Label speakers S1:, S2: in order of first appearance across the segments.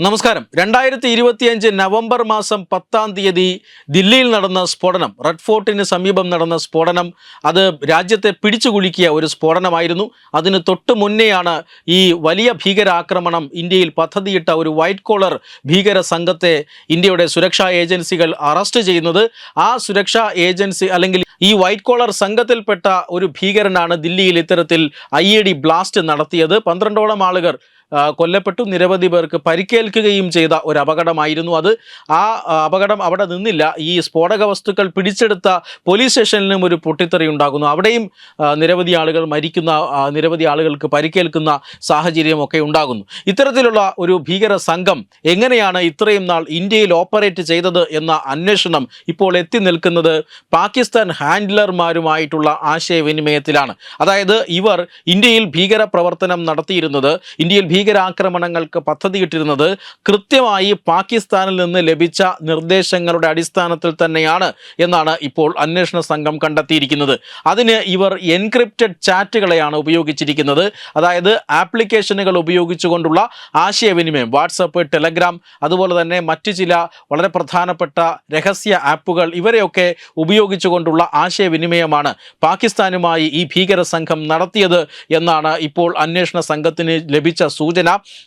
S1: നമസ്കാരം. രണ്ടായിരത്തി ഇരുപത്തിയഞ്ച് നവംബർ മാസം പത്താം തീയതി ദില്ലിയിൽ നടന്ന സ്ഫോടനം റെഡ് ഫോർട്ടിന് സമീപം നടന്ന സ്ഫോടനം അത് രാജ്യത്തെ പിടിച്ചുകുലുക്കിയ ഒരു സ്ഫോടനമായിരുന്നു. അതിന് തൊട്ട് മുന്നെയാണ് ഈ വലിയ ഭീകരാക്രമണം ഇന്ത്യയിൽ പദ്ധതിയിട്ട ഒരു വൈറ്റ് കോളർ ഭീകര സംഘത്തെ ഇന്ത്യയുടെ സുരക്ഷാ ഏജൻസികൾ അറസ്റ്റ് ചെയ്യുന്നത്. ആ സുരക്ഷാ ഏജൻസി അല്ലെങ്കിൽ ഈ വൈറ്റ് കോളർ സംഘത്തിൽപ്പെട്ട ഒരു ഭീകരനാണ് ദില്ലിയിൽ ഇത്തരത്തിൽ ഐ ബ്ലാസ്റ്റ് നടത്തിയത്. പന്ത്രണ്ടോളം ആളുകൾ കൊല്ലപ്പെട്ടു. നിരവധി പേർക്ക് പരിക്കേൽക്കുകയും ചെയ്ത ഒരു അപകടമായിരുന്നു അത്. ആ അപകടം അവിടെ നിന്നില്ല. ഈ സ്ഫോടക വസ്തുക്കൾ പിടിച്ചെടുത്ത പോലീസ് സ്റ്റേഷനിലും ഒരു പൊട്ടിത്തെറി ഉണ്ടാകുന്നു. അവിടെയും നിരവധി ആളുകൾ മരിക്കുന്ന നിരവധി ആളുകൾക്ക് പരിക്കേൽക്കുന്ന സാഹചര്യമൊക്കെ ഉണ്ടാകുന്നു. ഇത്തരത്തിലുള്ള ഒരു ഭീകര സംഘം എങ്ങനെയാണ് ഇത്രയും നാൾ ഇന്ത്യയിൽ ഓപ്പറേറ്റ് ചെയ്തത് എന്ന അന്വേഷണം ഇപ്പോൾ എത്തി നിൽക്കുന്നത് പാകിസ്ഥാൻ ഹാൻഡ്ലർമാരുമായിട്ടുള്ള ആശയവിനിമയത്തിലാണ്. അതായത് ഇവർ ഇന്ത്യയിൽ ഭീകര പ്രവർത്തനം നടത്തിയിരുന്നത് ഇന്ത്യയിൽ ഭീകരാക്രമണങ്ങൾക്ക് പദ്ധതിയിട്ടിരുന്നത് കൃത്യമായി പാകിസ്ഥാനിൽ നിന്ന് ലഭിച്ച നിർദ്ദേശങ്ങളുടെ അടിസ്ഥാനത്തിൽ തന്നെയാണ് എന്നാണ് ഇപ്പോൾ അന്വേഷണ സംഘം കണ്ടെത്തിയിരിക്കുന്നത്. അതിന് ഇവർ എൻക്രിപ്റ്റഡ് ചാറ്റുകളെയാണ് ഉപയോഗിച്ചിരിക്കുന്നത്. അതായത് ആപ്ലിക്കേഷനുകൾ ഉപയോഗിച്ചുകൊണ്ടുള്ള ആശയവിനിമയം വാട്സപ്പ് ടെലഗ്രാം അതുപോലെ തന്നെ മറ്റു ചില വളരെ പ്രധാനപ്പെട്ട രഹസ്യ ആപ്പുകൾ ഇവരെയൊക്കെ ഉപയോഗിച്ചുകൊണ്ടുള്ള ആശയവിനിമയമാണ് പാകിസ്ഥാനുമായി ഈ ഭീകര സംഘം നടത്തിയത് എന്നാണ് ഇപ്പോൾ അന്വേഷണ സംഘത്തിന് ലഭിച്ച സൂചന.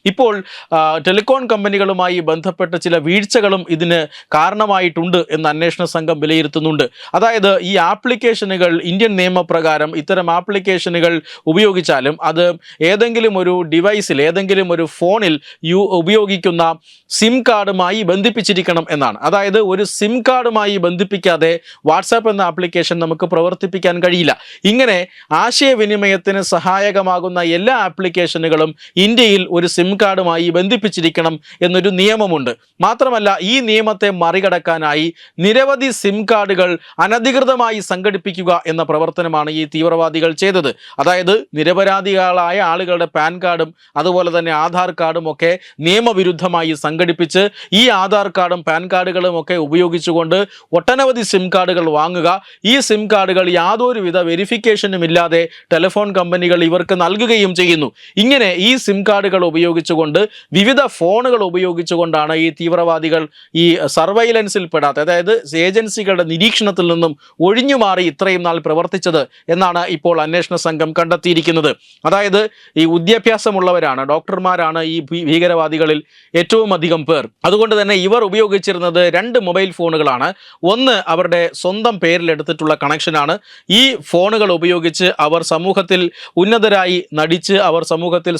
S1: ഇപ്പോൾ ആ, ടെലികോം കമ്പനികളുമായി ബന്ധപ്പെട്ട ചില വീഴ്ചകളും ഇതിന് കാരണമായിട്ടുണ്ട് എന്ന് അന്വേഷണ സംഘം വിലയിരുത്തുന്നുണ്ട്. അതായത് ഈ ആപ്ലിക്കേഷനുകൾ ഇന്ത്യൻ നിയമപ്രകാരം ഇത്തരം ആപ്ലിക്കേഷനുകൾ ഉപയോഗിച്ചാലും അത് ഏതെങ്കിലും ഒരു ഡിവൈസിൽ ഏതെങ്കിലും ഒരു ഫോണിൽ ഉപയോഗിക്കുന്ന സിം കാർഡുമായി ബന്ധിപ്പിച്ചിരിക്കണം എന്നാണ്. അതായത് ഒരു സിം കാർഡുമായി ബന്ധിപ്പിക്കാതെ വാട്സാപ്പ് എന്ന ആപ്ലിക്കേഷൻ നമുക്ക് പ്രവർത്തിപ്പിക്കാൻ കഴിയില്ല. ഇങ്ങനെ ആശയവിനിമയത്തിന് സഹായകമാകുന്ന എല്ലാ ആപ്ലിക്കേഷനുകളും ഇന്ത്യയിൽ ഒരു സിം കാർഡുമായി ബന്ധിപ്പിച്ചിരിക്കണം എന്നൊരു നിയമമുണ്ട്. മാത്രമല്ല ഈ നിയമത്തെ മറികടക്കാനായി നിരവധി സിം കാർഡുകൾ അനധികൃതമായി സംഘടിപ്പിക്കുക എന്ന പ്രവർത്തനമാണ് ഈ തീവ്രവാദികൾ ചെയ്തത്. അതായത് നിരപരാധികളായ ആളുകളുടെ പാൻ കാർഡും അതുപോലെ തന്നെ ആധാർ കാർഡും ഒക്കെ നിയമവിരുദ്ധമായി സംഘടിപ്പിച്ച് ഈ ആധാർ കാർഡും പാൻ കാർഡുകളും ഒക്കെ ഉപയോഗിച്ചുകൊണ്ട് ഒട്ടനവധി സിം കാർഡുകൾ വാങ്ങുക. ഈ സിം കാർഡുകൾ യാതൊരുവിധ വെരിഫിക്കേഷനും ഇല്ലാതെ ടെലിഫോൺ കമ്പനികൾ ഇവർക്ക് നൽകുകയും ചെയ്യുന്നു. ഇങ്ങനെ ഈ സിം കാർഡുകൾ ഉപയോഗിച്ചുകൊണ്ട് വിവിധ ഫോണുകൾ ഉപയോഗിച്ചുകൊണ്ടാണ് ഈ തീവ്രവാദികൾ ഈ സർവൈലൻസിൽ പെടാത്ത അതായത് ഏജൻസികളുടെ നിരീക്ഷണത്തിൽ നിന്നും ഒഴിഞ്ഞു മാറി ഇത്രയും നാൾ പ്രവർത്തിച്ചത് എന്നാണ് ഇപ്പോൾ അന്വേഷണ സംഘം കണ്ടെത്തിയിരിക്കുന്നത്. അതായത് ഈ വിദ്യാഭ്യാസമുള്ളവരാണ് ഡോക്ടർമാരാണ് ഈ ഭീകരവാദികളിൽ ഏറ്റവും അധികം പേർ. അതുകൊണ്ട് തന്നെ ഇവർ ഉപയോഗിച്ചിരുന്നത് രണ്ട് മൊബൈൽ ഫോണുകളാണ്. ഒന്ന് അവരുടെ സ്വന്തം പേരിലെടുത്തിട്ടുള്ള കണക്ഷനാണ്. ഈ ഫോണുകൾ ഉപയോഗിച്ച് അവർ സമൂഹത്തിൽ ഉന്നതരായി നടിച്ച് അവർ സമൂഹത്തിൽ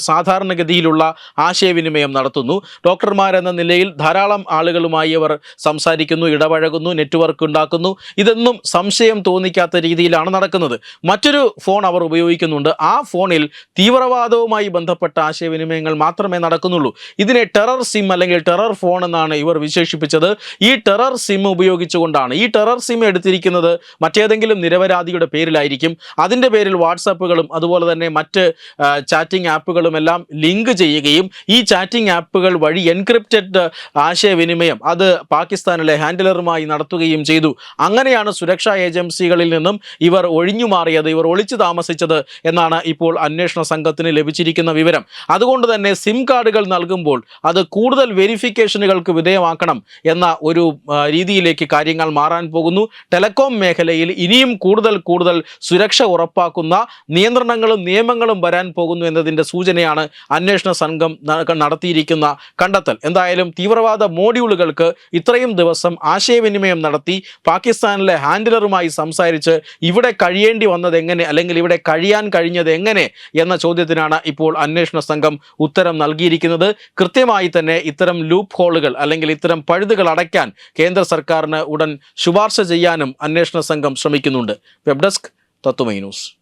S1: സാധാരണഗതിയിലുള്ള ആശയവിനിമയം നടത്തുന്നു. ഡോക്ടർമാരെന്ന നിലയിൽ ധാരാളം ആളുകളുമായി അവർ സംസാരിക്കുന്നു ഇടപഴകുന്നു നെറ്റ്വർക്ക് ഉണ്ടാക്കുന്നു. ഇതൊന്നും സംശയം തോന്നിക്കാത്ത രീതിയിലാണ് നടക്കുന്നത്. മറ്റൊരു ഫോൺ അവർ ഉപയോഗിക്കുന്നുണ്ട്. ആ ഫോണിൽ തീവ്രവാദവുമായി ബന്ധപ്പെട്ട ആശയവിനിമയങ്ങൾ മാത്രമേ നടക്കുന്നുള്ളൂ. ഇതിനെ ടെറർ സിം അല്ലെങ്കിൽ ടെറർ ഫോൺ എന്നാണ് ഇവർ വിശേഷിപ്പിച്ചത്. ഈ ടെറർ സിം ഉപയോഗിച്ചുകൊണ്ടാണ്. ഈ ടെറർ സിം എടുത്തിരിക്കുന്നത് മറ്റേതെങ്കിലും നിരപരാധിയുടെ പേരിലായിരിക്കും. അതിന്റെ പേരിൽ വാട്സാപ്പുകളും അതുപോലെ തന്നെ മറ്റ് ചാറ്റിംഗ് ആപ്പുകളും എല്ലാം ലിങ്ക് ചെയ്യുകയും ഈ ചാറ്റിംഗ് ആപ്പുകൾ വഴി എൻക്രിപ്റ്റഡ് ആശയവിനിമയം അത് പാകിസ്ഥാനിലെ ഹാൻഡിലറുമായി നടത്തുകയും ചെയ്തു. അങ്ങനെയാണ് സുരക്ഷാ ഏജൻസികളിൽ നിന്നും ഇവർ ഒഴിഞ്ഞു മാറിയത് ഇവർ ഒളിച്ചു താമസിച്ചത് എന്നാണ് ഇപ്പോൾ അന്വേഷണ സംഘത്തിന് ലഭിച്ചിരിക്കുന്ന വിവരം. അതുകൊണ്ട് തന്നെ സിം കാർഡുകൾ നൽകുമ്പോൾ അത് കൂടുതൽ വെരിഫിക്കേഷനുകൾക്ക് വിധേയമാക്കണം എന്ന ഒരു രീതിയിലേക്ക് കാര്യങ്ങൾ മാറാൻ പോകുന്നു. ടെലകോം മേഖലയിൽ ഇനിയും കൂടുതൽ കൂടുതൽ സുരക്ഷ ഉറപ്പാക്കുന്ന നിയന്ത്രണങ്ങളും നിയമങ്ങളും വരാൻ പോകുന്നു എന്നതിന്റെ സൂചനയാണ് അന്വേഷണ സംഘം നടത്തിയിരിക്കുന്ന കണ്ടെത്തൽ. എന്തായാലും തീവ്രവാദ മോഡ്യൂളുകൾക്ക് ഇത്രയും ദിവസം ആശയവിനിമയം നടത്തി പാകിസ്ഥാനിലെ ഹാൻഡിലറുമായി സംസാരിച്ച് ഇവിടെ കഴിയേണ്ടി വന്നത് എങ്ങനെ അല്ലെങ്കിൽ ഇവിടെ കഴിയാൻ കഴിഞ്ഞത് എങ്ങനെ എന്ന ചോദ്യത്തിനാണ് ഇപ്പോൾ അന്വേഷണ സംഘം ഉത്തരം നൽകിയിരിക്കുന്നത്. കൃത്യമായി തന്നെ ഇത്തരം ലൂപ്പ് ഹോളുകൾ അല്ലെങ്കിൽ ഇത്തരം പഴുതുകൾ അടയ്ക്കാൻ കേന്ദ്ര സർക്കാരിന് ഉടൻ ശുപാർശ ചെയ്യാനും അന്വേഷണ സംഘം ശ്രമിക്കുന്നുണ്ട്. Web desk Tatwamayi news.